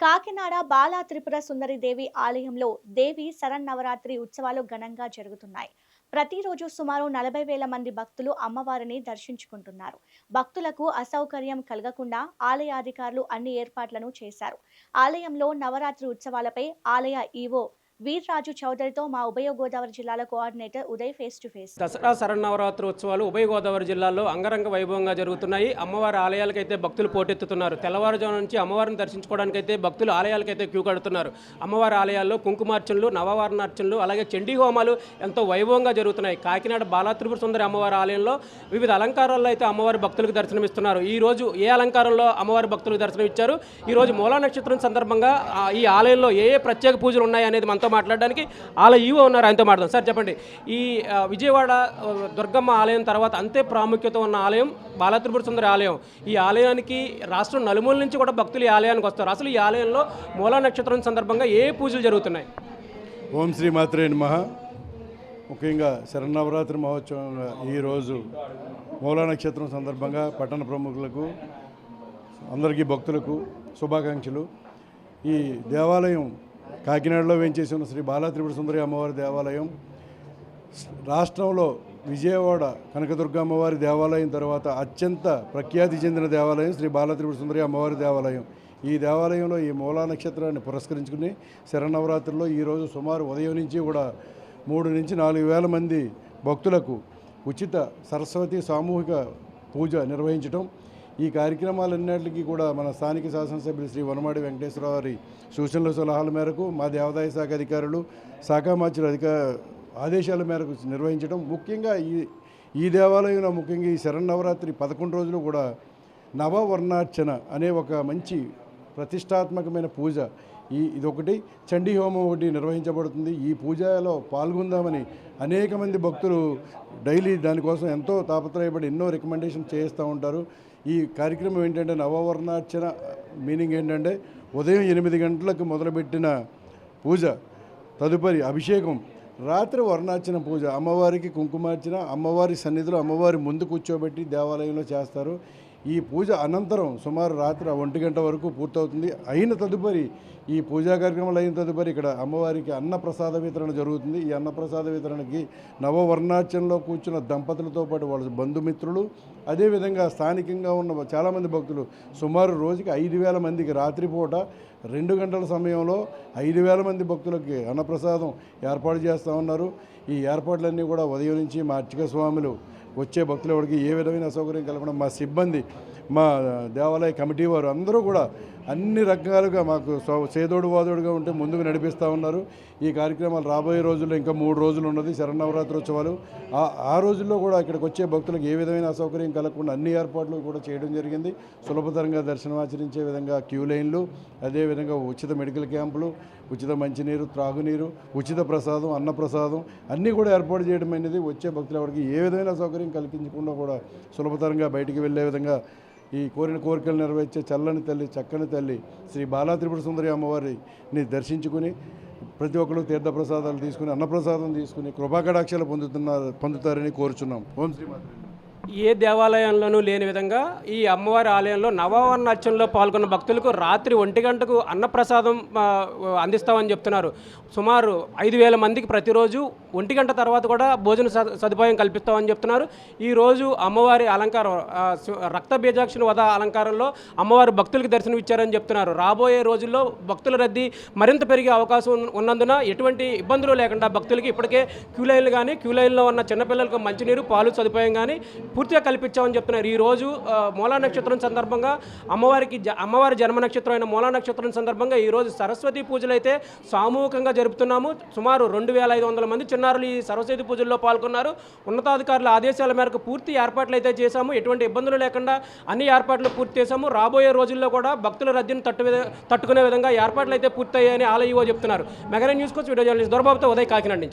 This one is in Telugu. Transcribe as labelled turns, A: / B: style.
A: కాకినాడ బాలా త్రిపుర సుందరి దేవి ఆలయంలో దేవి శరన్నవరాత్రి ఉత్సవాలు ఘనంగా జరుగుతున్నాయి. ప్రతిరోజు సుమారు నలభై వేల మంది భక్తులు అమ్మవారిని దర్శించుకుంటున్నారు. భక్తులకు అసౌకర్యం కలగకుండా ఆలయ అధికారులు అన్ని ఏర్పాట్లను చేశారు. ఆలయంలో నవరాత్రి ఉత్సవాలపై ఆలయ ఈవో వీర్రాజు చౌదరితో మా ఉభయ గోదావరి జిల్లాల coordinator Uday face to face
B: Dasara Sharannavaratri ఉత్సవాలు ఉభయ గోదావరి జిల్లాలో అంగరంగ వైభవంగా జరుగుతున్నాయి. అమ్మవారి ఆలయాలకైతే భక్తులు పోటెత్తుతున్నారు. తెల్లవారుజాము నుంచి అమ్మవారిని దర్శించుకోవడానికైతే భక్తులు ఆలయాలకైతే క్యూ కడుతున్నారు. అమ్మవారి ఆలయాల్లో కుంకుమార్చనలు నవవారణార్చనలు అలాగే చండీ హోమాలు ఎంతో వైభవంగా జరుగుతున్నాయి. కాకినాడ బాలాత్రిపుర సుందరి అమ్మవారి ఆలయంలో వివిధ అలంకారాల్లో అయితే అమ్మవారి భక్తులకు దర్శనమిస్తున్నారు. ఈ రోజు ఏ అలంకారంలో అమ్మవారి భక్తులకు దర్శనమిచ్చారు? ఈ రోజు మూలా నక్షత్రం సందర్భంగా ఈ ఆలయంలో ఏ ఏ ప్రత్యేక పూజలు ఉన్నాయి అనేది మనతో మాట్లాడడానికి వాళ్ళ ఈవో ఉన్నారు ఆయనతో మాట్లాడదాం. సార్ చెప్పండి. ఈ విజయవాడ దుర్గమ్మ ఆలయం తర్వాత అంతే ప్రాముఖ్యత ఉన్న ఆలయం బాలత్రిపుర సుందరి ఆలయం. ఈ ఆలయానికి రాష్ట్రం నలుమూల నుంచి కూడా భక్తులు ఈ ఆలయానికి వస్తారు. అసలు ఈ ఆలయంలో మూలా నక్షత్రం సందర్భంగా ఏ పూజలు జరుగుతున్నాయి?
C: ఓం శ్రీ మాత్రే నమ. ముఖ్యంగా శరణవరాత్రి మహోత్సవంగా ఈరోజు మూలా నక్షత్రం సందర్భంగా పట్టణ ప్రముఖులకు అందరికీ భక్తులకు శుభాకాంక్షలు. ఈ దేవాలయం కాకినాడలో వేయించేసి ఉన్న శ్రీ బాలా త్రిపుర సుందరి అమ్మవారి దేవాలయం. రాష్ట్రంలో విజయవాడ కనకదుర్గ అమ్మవారి దేవాలయం తర్వాత అత్యంత ప్రఖ్యాతి చెందిన దేవాలయం శ్రీ బాలా త్రిపుర సుందరి అమ్మవారి దేవాలయం. ఈ దేవాలయంలో ఈ మూలా నక్షత్రాన్ని పురస్కరించుకుని శరణవరాత్రిలో ఈరోజు సుమారు ఉదయం నుంచి కూడా మూడు నుంచి నాలుగు వేల మంది భక్తులకు ఉచిత సరస్వతి సామూహిక పూజ నిర్వహించటం ఈ కార్యక్రమాలన్నింటికి కూడా మన స్థానిక శాసనసభ్యులు శ్రీ వనమాడి వెంకటేశ్వరరావు గారి సూచనల సలహాల మేరకు మా దేవాదాయ శాఖ అధికారులు శాఖ మార్చుల అధిక ఆదేశాల మేరకు నిర్వహించడం. ముఖ్యంగా ఈ ఈ దేవాలయంలో ముఖ్యంగా ఈ శరన్నవరాత్రి పదకొండు రోజులు కూడా నవవర్ణార్చన అనే ఒక మంచి ప్రతిష్టాత్మకమైన పూజ. ఈ ఇదొకటి. చండీ హోమం ఒకటి నిర్వహించబడుతుంది. ఈ పూజలో పాల్గొందామని అనేక మంది భక్తులు డైలీ దానికోసం ఎంతో తాపత్రయపడి ఎన్నో రికమెండేషన్ చేస్తూ ఉంటారు. ఈ కార్యక్రమం ఏంటంటే నవవర్ణార్చన మీనింగ్ ఏంటంటే ఉదయం ఎనిమిది గంటలకు మొదలుపెట్టిన పూజ తదుపరి అభిషేకం రాత్రి వర్ణార్చన పూజ. అమ్మవారికి కుంకుమార్చన అమ్మవారి సన్నిధిలో అమ్మవారి ముందు కూర్చోబెట్టి దేవాలయంలో చేస్తారు. ఈ పూజ అనంతరం సుమారు రాత్రి ఒంటి గంట వరకు పూర్తవుతుంది. అయిన తదుపరి ఈ పూజా కార్యక్రమాలు అయిన తదుపరి ఇక్కడ అమ్మవారికి అన్నప్రసాద వితరణ జరుగుతుంది. ఈ అన్నప్రసాద వితరణకి నవవర్ణార్చనలో కూర్చున్న దంపతులతో పాటు వాళ్ళ బంధుమిత్రులు అదేవిధంగా స్థానికంగా ఉన్న చాలామంది భక్తులు సుమారు రోజుకి ఐదు వేల మందికి రాత్రిపూట రెండు గంటల సమయంలో ఐదు వేల మంది భక్తులకి అన్నప్రసాదం ఏర్పాటు చేస్తూ ఉన్నారు. ఈ ఏర్పాట్లన్నీ కూడా ఉదయం నుంచి మా అర్చక స్వాములు వచ్చే భక్తులు ఎవరికి ఏ విధమైన అసౌకర్యం కలగకుండా మా సిబ్బంది మా దేవాలయ కమిటీ వారు అందరూ కూడా అన్ని రకాలుగా మాకు చేదోడు వాదోడుగా ఉంటే ముందుకు నడిపిస్తూ ఉన్నారు. ఈ కార్యక్రమాలు రాబోయే రోజుల్లో ఇంకా మూడు రోజులు ఉన్నది శరన్నవరాత్రి ఉత్సవాలు ఆ ఆ రోజుల్లో కూడా ఇక్కడికి వచ్చే భక్తులకు ఏ విధమైన అసౌకర్యం కలగకుండా అన్ని ఏర్పాట్లు కూడా చేయడం జరిగింది. సులభతరంగా దర్శనం ఆచరించే విధంగా క్యూ లైన్లు అదేవిధంగా ఉచిత మెడికల్ క్యాంపులు ఉచిత మంచినీరు త్రాగునీరు ఉచిత ప్రసాదం అన్నప్రసాదం అన్నీ కూడా ఏర్పాటు చేయడం అనేది వచ్చే భక్తుల వారికి ఏ విధమైన సౌకర్యం కల్పించకుండా కూడా సులభతరంగా బయటికి వెళ్ళే విధంగా ఈ కోరిన కోరికలు నెరవేర్చే చల్లని తల్లి చక్కని తల్లి శ్రీ బాలా త్రిపుర సుందరి అమ్మవారిని దర్శించుకుని ప్రతి ఒక్కరు తీర్థప్రసాదాలు తీసుకుని అన్నప్రసాదం తీసుకుని కృపాకటాక్షలు పొందుతున్నారు పొందుతారని కోరుచున్నాం. ఓం శ్రీమాత్రి
B: ఏ దేవాలయంలోనూ లేని విధంగా ఈ అమ్మవారి ఆలయంలో నవవర్ణ అర్చనలో పాల్గొన్న భక్తులకు రాత్రి ఒంటి గంటకు అన్నప్రసాదం అందిస్తామని చెప్తున్నారు. సుమారు ఐదు వేల మందికి ప్రతిరోజు ఒంటి గంట తర్వాత కూడా భోజన సదుపాయం కల్పిస్తామని చెప్తున్నారు. ఈ రోజు అమ్మవారి అలంకారం రక్త బీజాక్షుని వద అలంకారంలో అమ్మవారు భక్తులకు దర్శనం ఇచ్చారని చెప్తున్నారు. రాబోయే రోజుల్లో భక్తుల రద్దీ మరింత పెరిగే అవకాశం ఉన్నందున ఎటువంటి ఇబ్బందులు లేకుండా భక్తులకి ఇప్పటికే క్యూ లైన్లు కానీ క్యూ లైన్లో ఉన్న చిన్నపిల్లలకు మంచినీరు పాలు సదుపాయం కానీ పూర్తిగా కల్పించామని చెప్తున్నారు. ఈరోజు మూలా నక్షత్రం సందర్భంగా అమ్మవారికి జ- అమ్మవారి జన్మ నక్షత్రం అయిన మూలా నక్షత్రం సందర్భంగా ఈరోజు సరస్వతి పూజలు అయితే సామూహికంగా జరుపుతున్నాము. సుమారు రెండు వేల ఐదు వందల మంది చిన్నారులు ఈ సరస్వతి పూజల్లో పాల్గొన్నారు. ఉన్నతాధికారుల ఆదేశాల మేరకు పూర్తి ఏర్పాట్లు అయితే చేశాము. ఎటువంటి ఇబ్బందులు లేకుండా అన్ని ఏర్పాట్లు పూర్తి చేశాము. రాబోయే రోజుల్లో కూడా భక్తుల రద్దీని తట్టు తట్టుకునే విధంగా ఏర్పాట్లు అయితే పూర్తయ్యాయని ఆలయో చెప్తున్నారు. మెగన్ న్యూస్ కోసం వీడియో జర్నలిస్ట్ దొరబాబుతో ఉదయ్ కాకినాడ నుంచి.